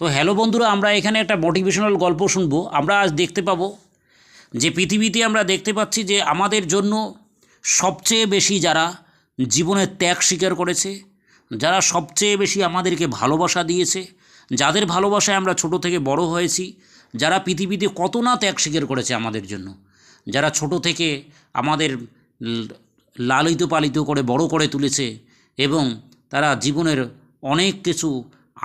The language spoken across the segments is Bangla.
তো হ্যালো বন্ধুরা, আমরা এখানে একটা মোটিভেশনাল গল্প শুনব। আমরা আজ দেখতে পাবো যে পৃথিবীতে আমরা দেখতে পাচ্ছি যে আমাদের জন্য সবচেয়ে বেশি যারা জীবনের ত্যাগ স্বীকার করেছে, যারা সবচেয়ে বেশি আমাদেরকে ভালোবাসা দিয়েছে, যাদের ভালোবাসায় আমরা ছোট থেকে বড় হয়েছি, যারা পৃথিবীতে কত না ত্যাগ স্বীকার করেছে আমাদের জন্য, যারা ছোট থেকে আমাদের লালিত পালিত করে বড় করে তুলেছে এবং তারা জীবনের অনেক কিছু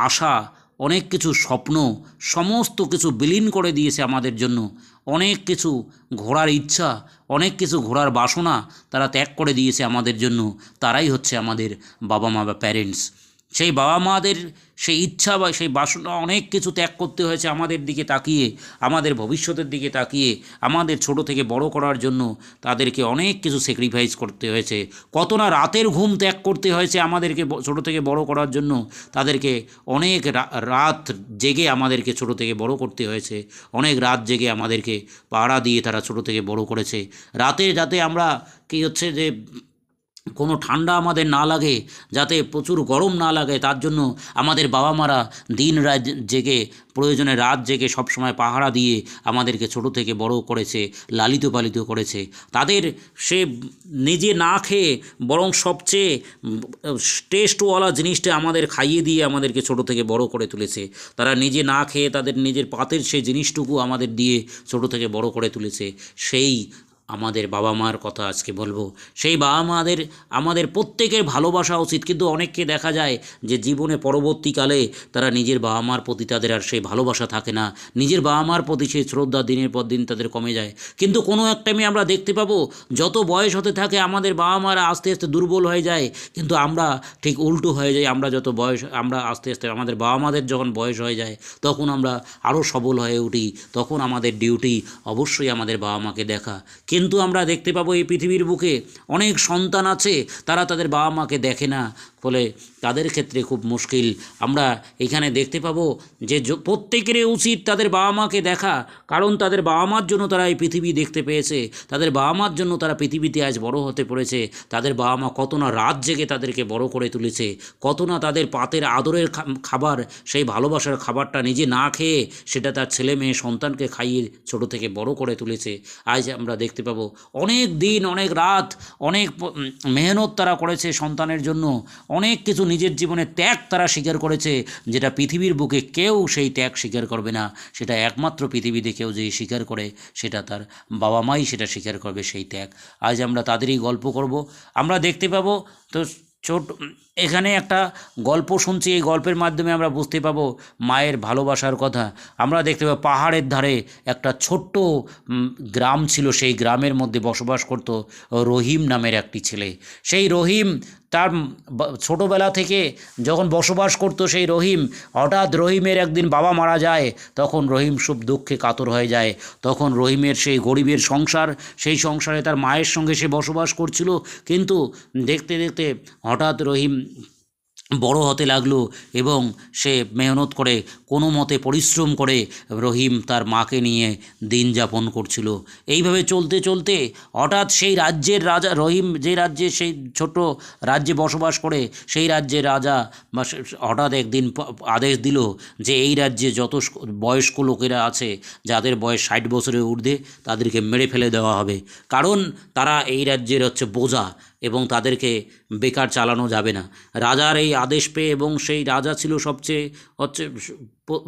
আশা অনেক কিছু স্বপ্ন, সমস্ত কিছু বিলীন করে দিয়েছে আমাদের জন্য। অনেক কিছু ঘোরার ইচ্ছা, অনেক কিছু ঘোরার বাসনা তারা ত্যাগ করে দিয়েছে আমাদের জন্য। তারাই হচ্ছে আমাদের বাবা মা বা প্যারেন্টস সেই বাবা মাদের সেই ইচ্ছা বা সেই বাসনা অনেক কিছু ত্যাগ করতে হয়েছে আমাদের দিকে তাকিয়ে, আমাদের ভবিষ্যতের দিকে তাকিয়ে, আমাদের ছোট থেকে বড় করার জন্য তাদেরকে অনেক কিছু স্যাক্রিফাইস করতে হয়েছে। কত না রাতের ঘুম ত্যাগ করতে হয়েছে আমাদেরকে ছোট থেকে বড় করার জন্য। তাদেরকে অনেক রাত জেগে আমাদেরকে ছোট থেকে বড় করতে হয়েছে। অনেক রাত জেগে আমাদেরকে পাহারা দিয়ে তারা ছোট থেকে বড় করেছে। রাতে যাতে আমরা কি হচ্ছে যে কোনো ঠান্ডা আমাদের না লাগে, যাতে প্রচুর গরম না লাগে, তার জন্য আমাদের বাবা মারা দিন রাত জেগে, প্রয়োজনে রাত জেগে সবসময় পাহারা দিয়ে আমাদেরকে ছোট থেকে বড় করেছে, লালিত পালিত করেছে। তাদের সে নিজে না খেয়ে বরং সবচেয়ে টেস্টওয়ালা জিনিসটা আমাদের খাইয়ে দিয়ে আমাদেরকে ছোট থেকে বড় করে তুলেছে। তারা নিজে না খেয়ে তাদের নিজের পাতের সেই জিনিসটুকু আমাদের দিয়ে ছোট থেকে বড় করে তুলেছে। সেই আমাদের বাবা মার কথা আজকে বলব। সেই বাবা মাদের, আমাদের প্রত্যেকের ভালোবাসা উচিত। কিন্তু অনেককে দেখা যায় যে জীবনে পরবর্তীকালে তারা নিজের বাবা মার প্রতি তাদের আর সেই ভালোবাসা থাকে না। নিজের বাবা মার প্রতি সেই শ্রদ্ধা দিনের পর দিন তাদের কমে যায়। কিন্তু কোনো এক টাইমে আমরা দেখতে পাবো, যত বয়স হতে থাকে আমাদের বাবা মারা আস্তে আস্তে দুর্বল হয়ে যায়। কিন্তু আমরা ঠিক উল্টো হয়ে যাই, আমরা যত বয়স, আমরা আস্তে আস্তে, আমাদের বাবা মাদের যখন বয়স হয়ে যায়, তখন আমরা আরও সবল হয়ে উঠি। তখন আমাদের ডিউটি অবশ্যই আমাদের বাবা মাকে দেখা। কিন্তু আমরা দেখতে পাবো এই পৃথিবীর বুকে অনেক সন্তান আছে, তারা তাদের বাবা মাকে দেখে না। ফলে তাদের ক্ষেত্রে খুব মুশকিল। আমরা এখানে দেখতে পাবো যে প্রত্যেকেরই উচিত তাদের বাবা মাকে দেখা, কারণ তাদের বাবা মার জন্য তারা এই পৃথিবী দেখতে পেয়েছে। তাদের বাবা মার জন্য তারা পৃথিবীতে আজ বড় হতে পড়েছে। তাদের বাবা মা কত না রাত জেগে তাদেরকে বড় করে তুলেছে। কত না তাদের পাতের আদরের খাবার, সেই ভালোবাসার খাবারটা নিজে না খেয়ে সেটা তার ছেলে মেয়ে সন্তানকে খাইয়ে ছোট থেকে বড় করে তুলেছে। আজ আমরা দেখতে পাবো অনেক দিন, অনেক রাত, অনেক মেহনত তারা করেছে সন্তানের জন্য। অনেক কিছু নিজের জীবনে ত্যাগ তারা স্বীকার করেছে, যেটা পৃথিবীর বুকে কেউ সেই ত্যাগ স্বীকার করবে না। সেটা একমাত্র পৃথিবীতে কেউ যে স্বীকার করে, সেটা তার বাবা মাই সেটা স্বীকার করবে সেই ত্যাগ। আজ আমরা তাদেরই গল্প করব। আমরা দেখতে পাবো, তো ছোট, এখানে একটা গল্প শুনছি, এই গল্পের মাধ্যমে আমরা বুঝতে পাবো মায়ের ভালোবাসার কথা। আমরা দেখতে পাবো পাহাড়ের ধারে একটা ছোট্ট গ্রাম ছিল, সেই গ্রামের মধ্যে বসবাস করত রহিম নামের একটি ছেলে। সেই রহিম তার ছোটোবেলা থেকে যখন বসবাস করত সেই রহিম, হঠাৎ রহিমের একদিন বাবা মারা যায়, তখন রহিম সব দুঃখে কাতর হয়ে যায়। তখন রহিমের সেই গরিবের সংসার, সেই সংসারে তার মায়ের সঙ্গে সে বসবাস করছিল। কিন্তু দেখতে দেখতে হঠাৎ রহিম বড় হতে লাগল এবং সে মেহনত করে কোনো মতে পরিশ্রম করে রহিম তার মাকে নিয়ে দিন যাপন করছিল। এইভাবে চলতে চলতে হঠাৎ সেই রাজ্যের রাজা রহিম যে রাজ্যে সেই ছোট রাজ্যে বসবাস করে সেই রাজ্যের রাজা বা হঠাৎ একদিন আদেশ দিল যে এই রাজ্যে যত বয়স্ক লোকেরা আছে যাদের বয়স ষাট বছরের ঊর্ধ্বে তাদেরকে মেরে ফেলে দেওয়া হবে। কারণ তারা এই রাজ্যের হচ্ছে বোঝা। এবং তাদেরকে বেকার চালানো যাবে না। রাজার এই আদেশ পেয়ে এবং সেই রাজা ছিল সবচেয়ে হচ্ছে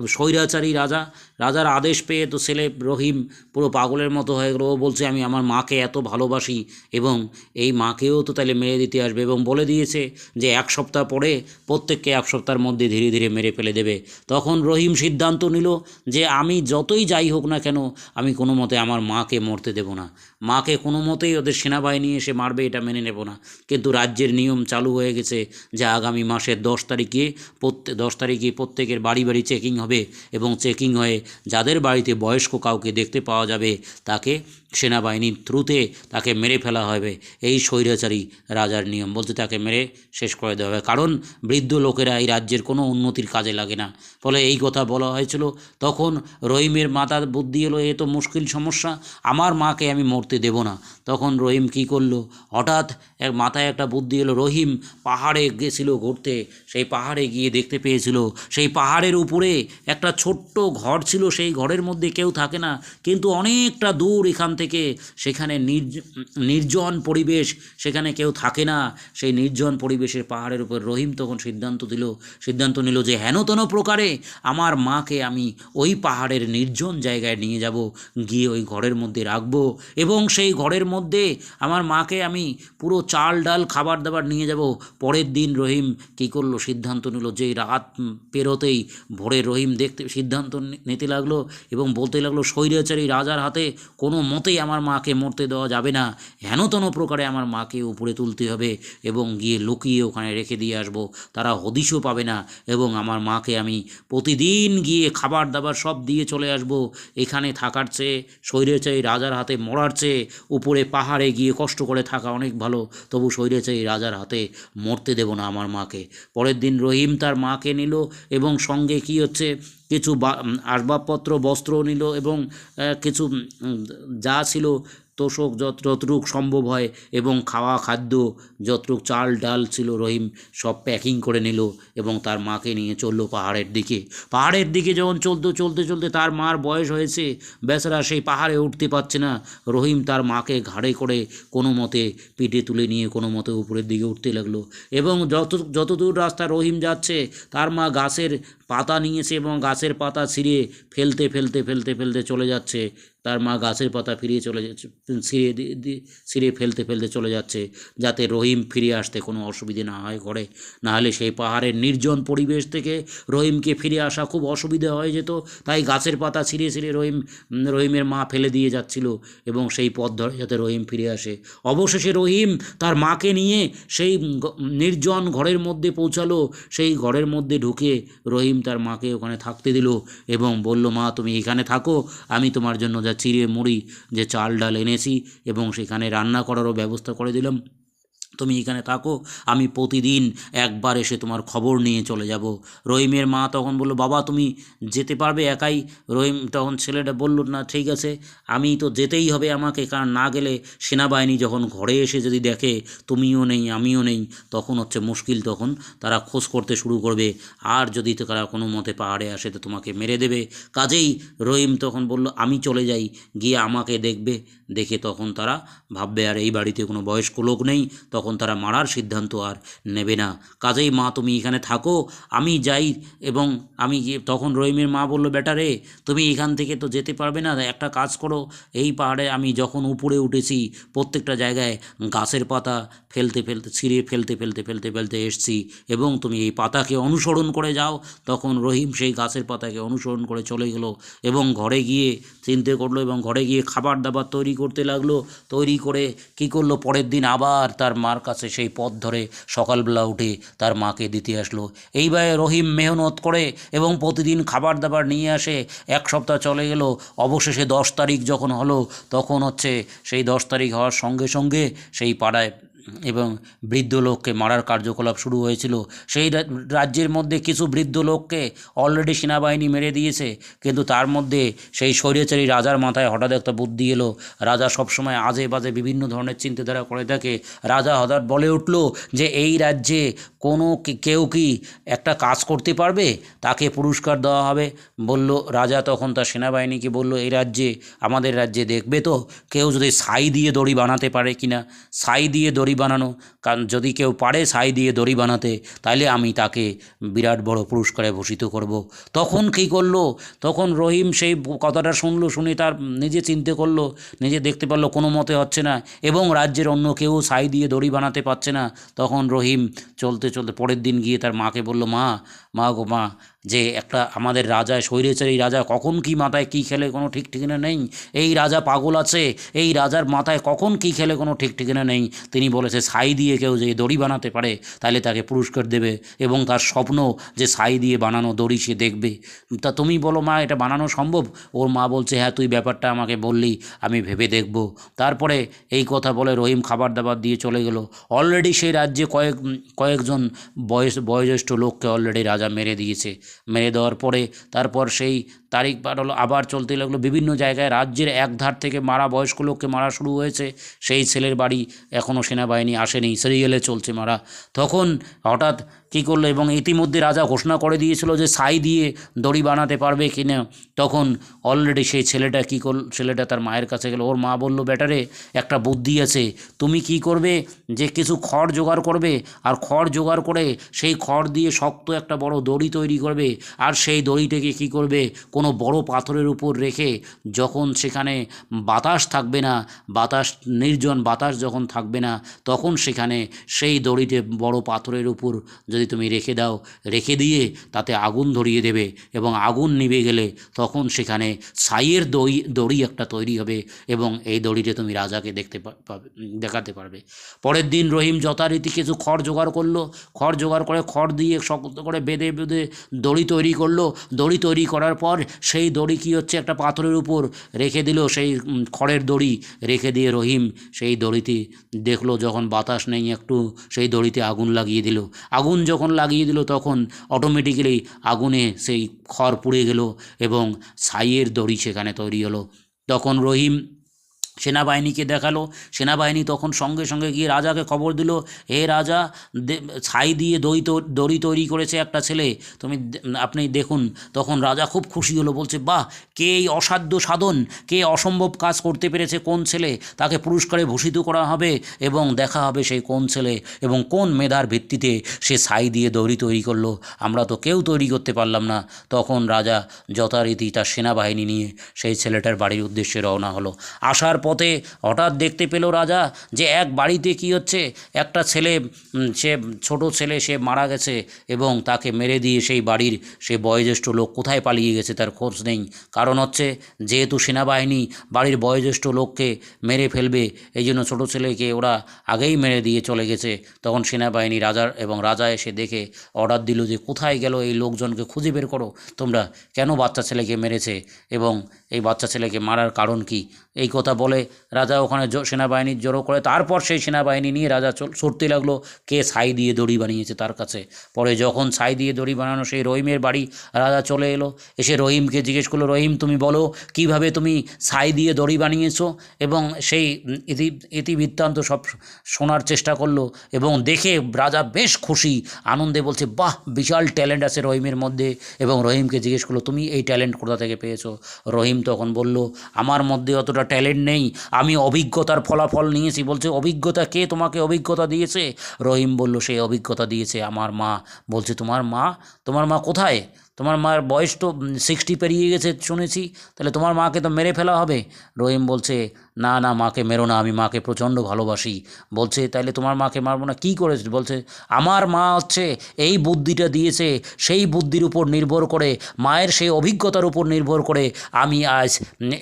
স্বৈরাচারী রাজা। রাজার আদেশ পেয়ে তো ছেলে রহিম পুরো পাগলের মতো হয়ে গেল। বলছে, আমি আমার মাকে এত ভালোবাসি এবং এই মাকেও তো তাহলে মেরে দিতে আসবে। এবং বলে দিয়েছে যে, এক সপ্তাহ পরে প্রত্যেককে এক সপ্তাহের মধ্যে ধীরে ধীরে মেরে ফেলে দেবে। তখন রহিম সিদ্ধান্ত নিল যে, আমি যতই যাই হোক না কেন, আমি কোনো মতে আমার মাকে মরতে দেব না। মাকে কোনো মতেই ওদের সেনাবাহিনী এসে মারবে এটা মেনে নেব না। কিন্তু রাজ্যের নিয়ম চালু হয়ে গেছে যে আগামী মাসের দশ তারিখে প্রত্যেক দশ তারিখে প্রত্যেকের বাড়ি বাড়ি চেকিং হবে এবং চেকিং হয়ে যাদের বাড়িতে বয়স্ক কাউকে দেখতে পাওয়া যাবে তাকে সেনাবাহিনীর থ্রুতে তাকে মেরে ফেলা হবে। এই স্বৈরাচারী রাজার নিয়ম বলতে তাকে মেরে শেষ করে দেওয়া হবে। কারণ বৃদ্ধ লোকেরা এই রাজ্যের কোনো উন্নতির কাজে লাগে না। ফলে এই কথা বলা হয়েছিল, তখন রহিমের মাতার বুদ্ধি এলো, এ তো মুশকিল সমস্যা, আমার মাকে আমি মরতে দেব না। তখন রহিম কী করল? হঠাৎ এক মাথায় একটা বুদ্ধি এলো, রহিম পাহাড়ে গেছিল ঘুরতে, সেই পাহাড়ে গিয়ে দেখতে পেয়েছিল। সেই পাহাড়ের উপরে একটা ছোট্ট ঘর ছিল, সেই ঘরের মধ্যে কেউ থাকে না, কিন্তু অনেকটা দূর এখান থেকে সেখানে নির্জ, নির্জন পরিবেশ সেখানে কেউ থাকে না। সেই নির্জন পরিবেশের পাহাড়ের উপর রহিম তখন সিদ্ধান্ত দিল, সিদ্ধান্ত নিল যে হেনতন প্রকারে আমার মাকে আমি ওই পাহাড়ের নির্জন জায়গায় নিয়ে যাব, গিয়ে ওই ঘরের মধ্যে রাখব এবং সেই ঘরের মধ্যে আমার মাকে আমি পুরো চাল ডাল খাবার দাবার নিয়ে যাব। পরের দিন রহিম কী করল? সিদ্ধান্ত নিল যে রাত পেরোতেই ভোরে রহিম দেখতে, সিদ্ধান্ত নিতে লাগল এবং বলতে লাগল স্বৈরাচারী রাজার হাতে কোনো মতেই আমার মাকে মরতে দেওয়া যাবে না। হেনতন প্রকারে আমার মাকে উপরে তুলতে হবে এবং গিয়ে লুকিয়ে ওখানে রেখে দিয়ে আসব। তারা হদিশও পাবে না এবং আমার মাকে আমি প্রতিদিন গিয়ে খাবার দাবার সব দিয়ে চলে আসব। এখানে থাকার চেয়ে স্বৈরাচারী রাজার হাতে মরার চেয়ে, উপরে পাহাড়ে গিয়ে কষ্ট করে থাকা অনেক ভালো। তবু স্বৈরাচারী রাজার হাতে মরতে দেব না আমার মাকে। পরের দিন রহিম তার মাকে নিল এবং সঙ্গে কি হচ্ছে কিছু আসবাবপত্র বস্ত্র নিল এবং কিছু যা ছিল তোষক যত যতটুক সম্ভব হয় এবং খাওয়া খাদ্য যতটুক চাল ডাল ছিল রহিম সব প্যাকিং করে নিল এবং তার মাকে নিয়ে চলল পাহাড়ের দিকে। পাহাড়ের দিকে যখন চলতে চলতে চলতে তার মার বয়স হয়েছে, বেচারা সেই পাহাড়ে উঠতে পারছে না। রহিম তার মাকে ঘাড়ে করে কোনো মতে পিঠে তুলে নিয়ে কোনো মতে উপরের দিকে উঠতে লাগল এবং যত, যতদূর রাস্তা রহিম যাচ্ছে, তার মা গাছের পাতা নিয়েছে এবং গাছের পাতা ছিঁড়ে ফেলতে ফেলতে ফেলতে ফেলতে চলে যাচ্ছে। তার মা গাছের পাতা ফিরিয়ে চলে যাচ্ছে, ছিঁড়ে ছিঁড়ে ফেলতে ফেলতে চলে যাচ্ছে, যাতে রহিম ফিরে আসতে কোনো অসুবিধে না হয় ঘরে। নাহলে সেই পাহাড়ের নির্জন পরিবেশ থেকে রহিমকে ফিরে আসা খুব অসুবিধা হয়ে যেত। তাই গাছের পাতা ছিঁড়ে ছিঁড়ে রহিম, রহিমের মা ফেলে দিয়ে যাচ্ছিল এবং সেই পথ ধরে যাতে রহিম ফিরে আসে। অবশেষে রহিম তার মাকে নিয়ে সেই নির্জন ঘরের মধ্যে পৌঁছালো। সেই ঘরের মধ্যে ঢুকে রহিম তার মাকে ওখানে থাকতে দিল এবং বলল, মা, তুমি এখানে থাকো, আমি তোমার জন্য যা চিড়ে মুড়ি যে চাল ডাল এনেছি এবং সেখানে রান্না করারও ব্যবস্থা করে দিলাম। তুমি এখানে থাকো, আমি প্রতিদিন একবার এসে তোমার খবর নিয়ে চলে যাব। রহিমের মা তখন বলল, বাবা, তুমি যেতে পারবে একাই? রহিম তখন ছেলেটা বলল, না, ঠিক আছে, আমি তো যেতেই হবে আমাকে, কারণ না গেলে সেনাবাহিনী যখন ঘরে এসে যদি দেখে তুমিও নেই, আমিও নেই, তখন হচ্ছে মুশকিল, তখন তারা খোঁজ করতে শুরু করবে। আর যদি তারা কোনো মতে পাহাড়ে আসে, তো তোমাকে মেরে দেবে। কাজেই রহিম তখন বলল, আমি চলে যাই, গিয়ে আমাকে দেখবে। দেখে তখন তারা ভাববে, আর এই বাড়িতে কোনো বয়স্ক লোক নেই। তখন তারা মারার সিদ্ধান্ত আর নেবে না। কাজেই মা, তুমি এখানে থাকো, আমি যাই এবং আমি তখন রহিমের মা বলল, বেটা রে, তুমি এখান থেকে তো যেতে পারবে না, একটা কাজ করো। এই পাহাড়ে আমি যখন উপরে উঠেছি, প্রত্যেকটা জায়গায় গাছের পাতা ফেলতে ফেলতে, ছিঁড়ে ফেলতে ফেলতে ফেলতে ফেলতে এসছি এবং তুমি এই পাতাকে অনুসরণ করে যাও। তখন রহিম সেই গাছের পাতাকে অনুসরণ করে চলে গেল এবং ঘরে গিয়ে চিনতে করল এবং ঘরে গিয়ে খাবার দাবার তৈরি করতে লাগল। তৈরি করে কি করল? পরের দিন আবার তার মার কাছে সেই পথ ধরে সকালবেলা উঠে তার মাকে দিতে আসলো। এইভাবে রহিম মেহনত করে এবং প্রতিদিন খাবার দাবার নিয়ে আসে। এক সপ্তাহ চলে গেল। অবশেষে দশ তারিখ যখন হলো, তখন হচ্ছে সেই দশ তারিখ হওয়ার সঙ্গে সঙ্গে সেই পাড়ায় এবং বৃদ্ধ লোককে মারার কার্যকলাপ শুরু হয়েছিল। সেই রাজ্যের মধ্যে কিছু বৃদ্ধ লোককে অলরেডি সেনাবাহিনী মেরে দিয়েছে, কিন্তু তার মধ্যে সেই স্বৈরাচারী রাজার মাথায় হঠাৎ একটা বুদ্ধি এলো। রাজা সবসময় আজে বাজে বিভিন্ন ধরনের চিন্তাধারা করে থাকে। রাজা হঠাৎ বলে উঠল যে, এই রাজ্যে কোনো কেউ কি একটা কাজ করতে পারবে? তাকে পুরস্কার দেওয়া হবে। বলল, রাজা তখন তার সেনাবাহিনীকে বলল, এই রাজ্যে, আমাদের রাজ্যে দেখবে তো, কেউ যদি ছাই দিয়ে দড়ি বানাতে পারে কিনা? ছাই দিয়ে দড়ি বানানো। কারণ যদি কেউ পারে সাই দিয়ে দড়ি বানাতে তাহলে আমি তাকে বিরাট বড় পুরস্কারে ভূষিত করব। তখন কি করল? তখন রহিম সেই কথাটা শুনলো, শুনে তার নিজে চিনতে করল, নিজে দেখতে পারল কোনো মতে হচ্ছে না এবং রাজ্যের অন্য কেউ সাই দিয়ে দড়ি বানাতে পারছে না। তখন রহিম চলতে চলতে পরের দিন গিয়ে তার মাকে বলল, মা মা গো মা, যে একটা আমাদের রাজা এই রাজা কখন কি মাথায় কি খেলে কোনো ঠিক ঠিকানা নেই? এই রাজা পাগল আছে, এই রাজার মাথায় কখন কি খেলে কোনো ঠিক ঠিকানা নেই? তিনি বলেছে, ছাই দিয়ে কেউ যে দড়ি বানাতে পারে তাহলে তাকে পুরস্কার দেবে এবং তার স্বপ্ন যে ছাই দিয়ে বানানো দড়ি সে দেখবে। তা তুমি বলো মা, এটা বানানো সম্ভব? ওর মা বলছে হ্যাঁ তুই ব্যাপারটা আমাকে বললি, আমি ভেবে দেখব। তারপরে এই কথা বলে রহিম খাবার দাবার দিয়ে চলে গেল। অলরেডি সেই রাজ্যে কয়েক, কয়েকজন বয়স, বয়োজ্যেষ্ঠ লোককে অলরেডি রাজা মেরে দিয়েছে। মেরে দেওয়ার পরে তারপর সেই তারিখ পার হলো, আবার চলতে লাগল বিভিন্ন জায়গায়। রাজ্যের এক ধার থেকে মারা বয়স্ক লোককে মারা শুরু হয়েছে। সেই ছেলের বাড়ি এখনও সেনাবাহিনী আসেনি সিরিয়ালে চলছে মারা। তখন হঠাৎ কী করল এবং ইতিমধ্যে রাজা ঘোষণা করে দিয়েছিল যে সাই দিয়ে দড়ি বানাতে পারবে কি না তখন অলরেডি সেই ছেলেটা কী করল, ছেলেটা তার মায়ের কাছে গেল। ওর মা বলল, বেটারে, একটা বুদ্ধি আছে। তুমি কি করবে? যে কিছু খড় জোগাড় করবে। আর খড় জোগাড় করে সেই খড় দিয়ে শক্ত একটা বড় দড়ি তৈরি করবে। আর সেই দড়িটাকে কী করবে? কোনো বড় পাথরের উপর রেখে যখন সেখানে বাতাস থাকবে না, বাতাস, নির্জন বাতাস যখন থাকবে না, তখন সেখানে সেই দড়িতে বড় পাথরের উপর যদি তুমি রেখে দাও, রেখে দিয়ে তাতে আগুন ধরিয়ে দেবে এবং আগুন নিভে গেলে তখন সেখানে ছাইয়ের দড়ি দড়ি একটা তৈরি হবে এবং এই দড়িতে তুমি রাজাকে দেখতে পাবে দেখাতে পারবে। পরের দিন রহিম যথারীতি কিছু খড় জোগাড় করল। খড় জোগাড় করে, খড় দিয়ে শক্ত করে বেঁধে বেঁধে দড়ি তৈরি করল। দড়ি তৈরি করার পর সেই দড়ি কী হচ্ছে? একটা পাথরের উপর রেখে দিল। সেই খড়ের দড়ি রেখে দিয়ে রহিম সেই দড়িতে দেখল যখন বাতাস নেই একটু, সেই দড়িতে আগুন লাগিয়ে দিল। আগুন যখন লাগিয়ে দিল তখন অটোমেটিক্যালি আগুনে সেই খড় পুড়ে গেল এবং ছাইয়ের দড়ি সেখানে তৈরি হলো। তখন রহিম সেনাবাহিনীকে দেখাল। সেনাবাহিনী তখন সঙ্গে সঙ্গে গিয়ে রাজাকে খবর দিল হে রাজা ছাই দিয়ে তো, দড়ি তৈরি করেছে একটা ছেলে। তুমি আপনি দেখুন। তখন রাজা খুব খুশি হলো, বলছে, বাহ, কে এই অসাধ্য সাধন? কে অসম্ভব কাজ করতে পেরেছে? কোন ছেলে? তাকে পুরস্কারে ভূষিত করা হবে এবং দেখা হবে সেই কোন ছেলে এবং কোন মেধার ভিত্তিতে সে ছাই দিয়ে দড়ি তৈরি করল। আমরা তো কেউ তৈরি করতে পারলাম না। তখন রাজা যথারীতি তার সেনাবাহিনী নিয়ে সেই ছেলেটার বাড়ির উদ্দেশ্যে রওনা হলো। আসার পথে হঠাৎ দেখতে পেল রাজা যে এক বাড়িতে কি হচ্ছে? একটা ছেলে সে ছোট ছেলে, সে মারা গেছে এবং তাকে মেরে দিয়ে সেই বাড়ির সে বয়োজ্যেষ্ঠ লোক কোথায় পালিয়ে গেছে তার খোঁজ নেই। কারণ হচ্ছে যেহেতু সেনাবাহিনী বাড়ির বয়োজ্যেষ্ঠ লোককে মেরে ফেলবে, এই জন্য ছোটো ছেলেকে ওরা আগেই মেরে দিয়ে চলে গেছে। তখন সেনাবাহিনী রাজার এবং রাজা এসে দেখে, অর্ডার দিল যে কোথায় গেল এই লোকজনকে খুঁজে বের করো, তোমরা কেন বাচ্চা ছেলেকে মেরেছে এবং এই বাচ্চা ছেলেকে মারার কারণ কি? এই কথা বলে রাজা ওখানে সেনাবাহিনীর জড়ো করে, তারপর সেই সেনাবাহিনী নিয়ে রাজা ছুটতে লাগল। কে ছাই দিয়ে দড়ি বানিয়েছে তার কাছে? পরে যখন ছাই দিয়ে দড়ি বানানো, সেই রহিমের বাড়ি রাজা চলে এলো। এসে রহিমকে জিজ্ঞেস করল, রহিম, তুমি বলো, কীভাবে তুমি ছাই দিয়ে দড়ি বানিয়েছো? এবং সেই ইতি, ইতিবৃত্তান্ত সব শোনার চেষ্টা করল এবং দেখে রাজা বেশ খুশি, আনন্দে বলছে, বাহ, বিশাল ট্যালেন্ট আছে রহিমের মধ্যে। এবং রহিমকে জিজ্ঞেস করল, তুমি এই ট্যালেন্ট কোথা থেকে পেয়েছ? রহিম তখন বলল, আমার মধ্যে অতটা ট্যালেন্ট নেই। আমি অভিজ্ঞতার ফলাফল নিয়েছি। বলছে, অভিজ্ঞতা কে তোমাকে অভিজ্ঞতা দিয়েছে? রহিম বলল সেই অভিজ্ঞতা দিয়েছে আমার মা। বলছে, তোমার মা? তোমার মা কোথায়? তোমার মার বয়স তো সিক্সটি পেরিয়ে গেছে শুনেছি। তাহলে তোমার মাকে তো মেরে ফেলা হবে? রহিম বলছে, না না, মাকে মেরো না, আমি মাকে প্রচণ্ড ভালোবাসি। বলছে তাহলে তোমার মাকে মারবো না? কী করেছে? বলছে, আমার মা হচ্ছে এই বুদ্ধিটা দিয়েছে, সেই বুদ্ধির উপর নির্ভর করে, মায়ের সেই অভিজ্ঞতার উপর নির্ভর করে আমি আজ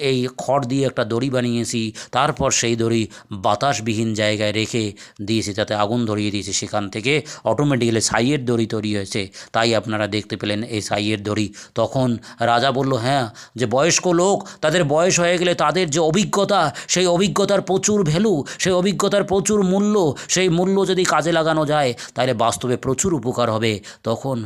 এই খড় দিয়ে একটা দড়ি বানিয়েছি। তারপর সেই দড়ি বাতাসবিহীন জায়গায় রেখে দিয়েছি, যাতে আগুন ধরিয়ে দিয়েছি সেখান থেকে। অটোমেটিক্যালি ছাইয়ের দড়ি তৈরি হয়েছে। তাই আপনারা দেখতে পেলেন এই ছাইয়ের দড়ি। তখন রাজা বলল হ্যাঁ যে বয়স্ক লোক, তাদের বয়স হয়ে গেলে তাদের যে অভিজ্ঞতা, সেই অভিজ্ঞতার প্রচুর ভ্যালু, সেই অভিজ্ঞতার প্রচুর মূল্য, সেই মূল্য যদি কাজে লাগানো যায়, তাহলে বাস্তবে প্রচুর উপকার হবে। তখন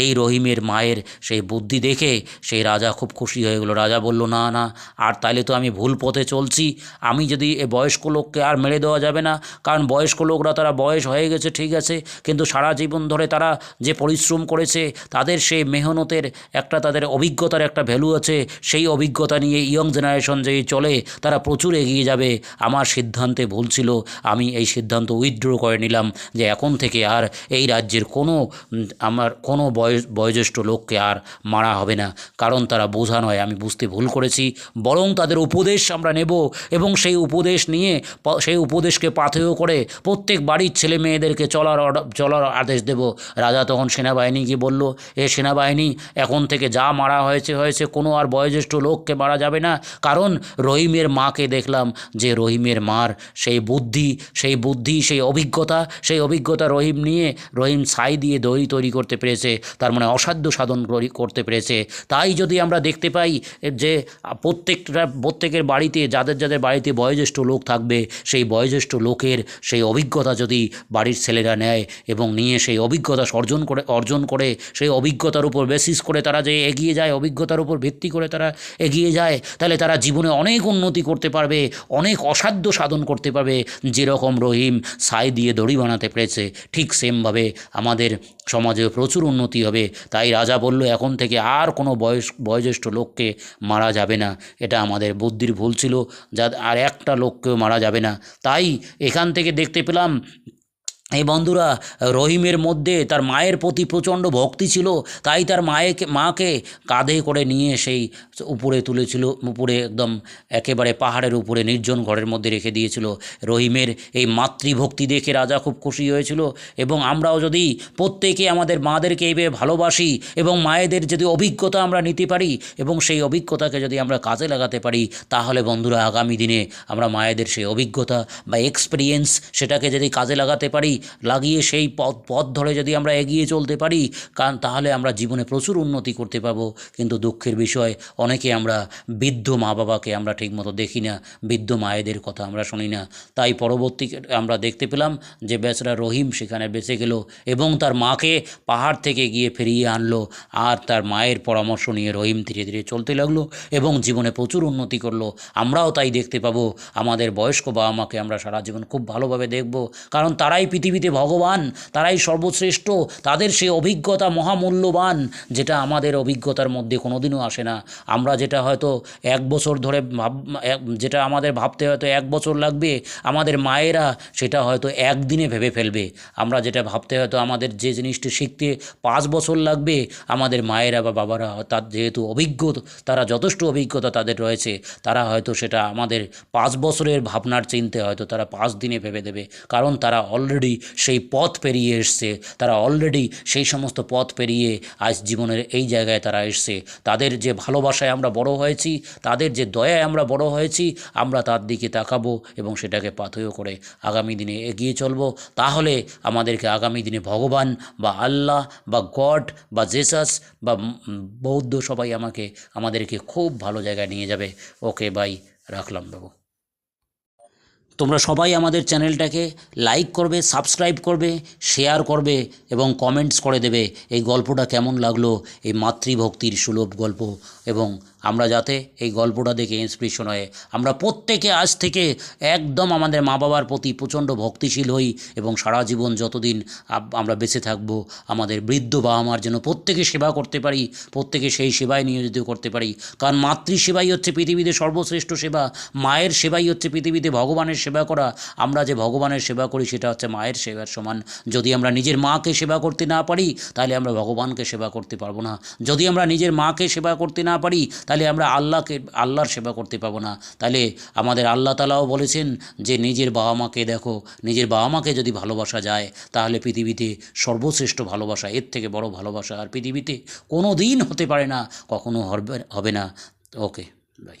এই রহিমের মায়ের সেই বুদ্ধি দেখে সেই রাজা খুব খুশি হয়ে গেলো। রাজা বলল, না না, আর তাহলে তো আমি ভুল পথে চলছি। আমি যদি এ বয়স্ক লোককে আর মেরে দেওয়া যাবে না, কারণ বয়স্ক লোকরা তারা বয়স হয়ে গেছে, ঠিক আছে, কিন্তু সারা জীবন ধরে তারা যে পরিশ্রম করেছে, তাদের সেই মেহনতের একটা তাদের অভিজ্ঞতার একটা ভ্যালু আছে। সেই অভিজ্ঞতা নিয়ে ইয়ং জেনারেশন যেই চলে, তারা প্রচুর এগিয়ে যাবে। আমার সিদ্ধান্তে ভুল ছিল। আমি এই সিদ্ধান্ত উইথড্র করে নিলাম যে এখন থেকে আর এই রাজ্যের কোনো আমার কোনো বয়স, বয়োজ্যেষ্ঠ লোককে আর মারা হবে না। কারণ তারা বোঝা নয়, আমি বুঝতে ভুল করেছি। বরং তাদের উপদেশ আমরা নেব এবং সেই উপদেশ নিয়ে সেই উপদেশকে পাথেয় করে প্রত্যেক বাড়ির ছেলে মেয়েদেরকে চলার চলার আদেশ দেব। রাজা তখন সেনাবাহিনীকে বলল, এ সেনাবাহিনী এখন থেকে যা মারা হয়েছে হয়েছে, কোনো আর বয়োজ্যেষ্ঠ লোককে মারা যাবে না। কারণ রহিমের মাকে দেখলাম যে রহিমের মার সেই বুদ্ধি সেই বুদ্ধি, সেই অভিজ্ঞতা সেই অভিজ্ঞতা রহিম নিয়ে, রহিম ছাই দিয়ে দই তৈরি করতে পেরেছে, তার মানে অসাধ্য সাধন করতে পেরেছে। তাই যদি আমরা দেখতে পাই যে প্রত্যেকটা, প্রত্যেকের বাড়িতে, যাদের যাদের বাড়িতে বয়োজ্যেষ্ঠ লোক থাকবে, সেই বয়োজ্যেষ্ঠ লোকের সেই অভিজ্ঞতা যদি বাড়ির ছেলেরা নেয় এবং নিয়ে সেই অভিজ্ঞতা অর্জন করে অর্জন করে, সেই অভিজ্ঞতার উপর বেসিস করে তারা যে এগিয়ে যায়, অভিজ্ঞতার উপর ভিত্তি করে তারা এগিয়ে যায়, তাহলে তারা জীবনে অনেক উন্নতি করতে পারবে, অনেক অসাধ্য সাধন করতে পারবে। যেরকম রহিম সাই দিয়ে দড়ি বানাতে পেরেছে, ঠিক সেমভাবে আমাদের সমাজে প্রচুর উন্নতি হবে। তাই রাজা বলল, এখন থেকে আর কোনো বয়স, বয়োজ্যেষ্ঠ লোককে মারা যাবে না। এটা আমাদের বুদ্ধির ভুল ছিল, যা, আর একটা লোককেও মারা যাবে না। তাই এখান থেকে দেখতে পেলাম এই বন্ধুরা, রহিমের মধ্যে তার মায়ের প্রতি প্রচণ্ড ভক্তি ছিল, তাই তার মায়েকে, মাকে কাঁধে করে নিয়ে সেই উপরে তুলেছিল, উপরে একদম একেবারে পাহাড়ের উপরে নির্জন ঘরের মধ্যে রেখে দিয়েছিল। রহিমের এই মাতৃভক্তি দেখে রাজা খুব খুশি হয়েছিল এবং আমরাও যদি প্রত্যেকে আমাদের মাদেরকে এইভাবে ভালোবাসি এবং মায়েদের যদি অভিজ্ঞতা আমরা নিতে পারি এবং সেই অভিজ্ঞতাকে যদি আমরা কাজে লাগাতে পারি, তাহলে বন্ধুরা, আগামী দিনে আমরা মায়েদের সেই অভিজ্ঞতা বা এক্সপিরিয়েন্স সেটাকে যদি কাজে লাগাতে পারি লাগিয়ে সেই পথ পথ ধরে যদি আমরা এগিয়ে চলতে পারি, কারণ তাহলে আমরা জীবনে প্রচুর উন্নতি করতে পারব কিন্তু দুঃখের বিষয়, অনেকে আমরা বৃদ্ধ মা বাবাকে আমরা ঠিকমতো দেখি না, বৃদ্ধ মায়েদের কথা আমরা শুনি না। তাই পরবর্তী আমরা দেখতে পেলাম যে বেচারা রহিম সেখানে বেঁচে গেল এবং তার মাকে পাহাড় থেকে গিয়ে ফিরিয়ে আনলো আর তার মায়ের পরামর্শ নিয়ে রহিম ধীরে ধীরে চলতে লাগল এবং জীবনে প্রচুর উন্নতি করল। আমরাও তাই দেখতে পাবো। আমাদের বয়স্ক বাবা মাকে আমরা সারা জীবন খুব ভালোভাবে দেখব, কারণ তারাই পৃথিবীতে ভগবান, তারাই সর্বশ্রেষ্ঠ, তাদের সেই অভিজ্ঞতা মহামূল্যবান, যেটা আমাদের অভিজ্ঞতার মধ্যে কোনোদিনও আসে না। আমরা যেটা হয়তো এক বছর ধরে ভাব যেটা আমাদের ভাবতে হয়তো এক বছর লাগবে, আমাদের মায়েরা সেটা হয়তো একদিনে ভেবে ফেলবে। আমরা যেটা ভাবতে হয়তো আমাদের যে জিনিসটি শিখতে পাঁচ বছর লাগবে, আমাদের মায়েরা বা বাবারা তার যেহেতু অভিজ্ঞ, তারা যথেষ্ট অভিজ্ঞতা তাদের রয়েছে, তারা হয়তো সেটা আমাদের পাঁচ বছরের ভাবনার চিনতে হয়তো তারা পাঁচ দিনে ভেবে দেবে। কারণ তারা অলরেডি সেই পথ পেরিয়ে এসছে। তারা অলরেডি সেই সমস্ত পথ পেরিয়ে আজ জীবনের এই জায়গায় তারা এসছে। তাদের যে ভালোবাসায় আমরা বড় হয়েছি, তাদের যে দয়ায় আমরা বড় হয়েছি, আমরা তার দিকে তাকাবো এবং সেটাকে পাথেয় করে আগামী দিনে এগিয়ে চলবো। তাহলে আমাদেরকে আগামী দিনে ভগবান বা আল্লাহ বা গড বা জেসাস বা বৌদ্ধ সবাই আমাকে, আমাদেরকে খুব ভালো জায়গায় নিয়ে যাবে। ওকে বাই রাখলাম বাবু। তোমরা সবাই আমাদের চ্যানেলটাকে লাইক করবে সাবস্ক্রাইব করবে শেয়ার করবে এবং কমেন্টস করে দেবে এই গল্পটা কেমন লাগল, এই মাতৃভক্তির সুলভ গল্প এবং আমরা যাতে এই গল্পটা দেখে ইন্সপিরেশন হয়ে, আমরা প্রত্যেকে আজ থেকে একদম আমাদের মা বাবার প্রতি প্রচণ্ড ভক্তিশীল হই এবং সারা জীবন যতদিন আমরা বেঁচে থাকব, আমাদের বৃদ্ধ বাবা মার জন্য প্রত্যেকে সেবা করতে পারি, প্রত্যেকে সেই সেবায় নিয়োজিত করতে পারি। কারণ মাতৃসেবাই হচ্ছে পৃথিবীতে সর্বশ্রেষ্ঠ সেবা, মায়ের সেবাই হচ্ছে পৃথিবীতে ভগবানের সেবা করা। আমরা যে ভগবানের সেবা করি সেটা হচ্ছে মায়ের সেবার সমান। যদি আমরা নিজের মাকে সেবা করতে না পারি, তাহলে আমরা ভগবানকে সেবা করতে পারব না। যদি আমরা নিজের মাকে সেবা করতে না পারি তাহলে আমরা আল্লাহকে, আল্লাহর সেবা করতে পাবো না। তাহলে আমাদের আল্লাহ তালাও বলেছেন যে, নিজের বাবা মাকে দেখো, নিজের বাবা মাকে যদি ভালোবাসা যায়, তাহলে পৃথিবীতে সর্বশ্রেষ্ঠ ভালোবাসা, এর থেকে বড় ভালোবাসা আর পৃথিবীতে কোনো দিন হতে পারে না, কখনো হবে হবে না। Okay bye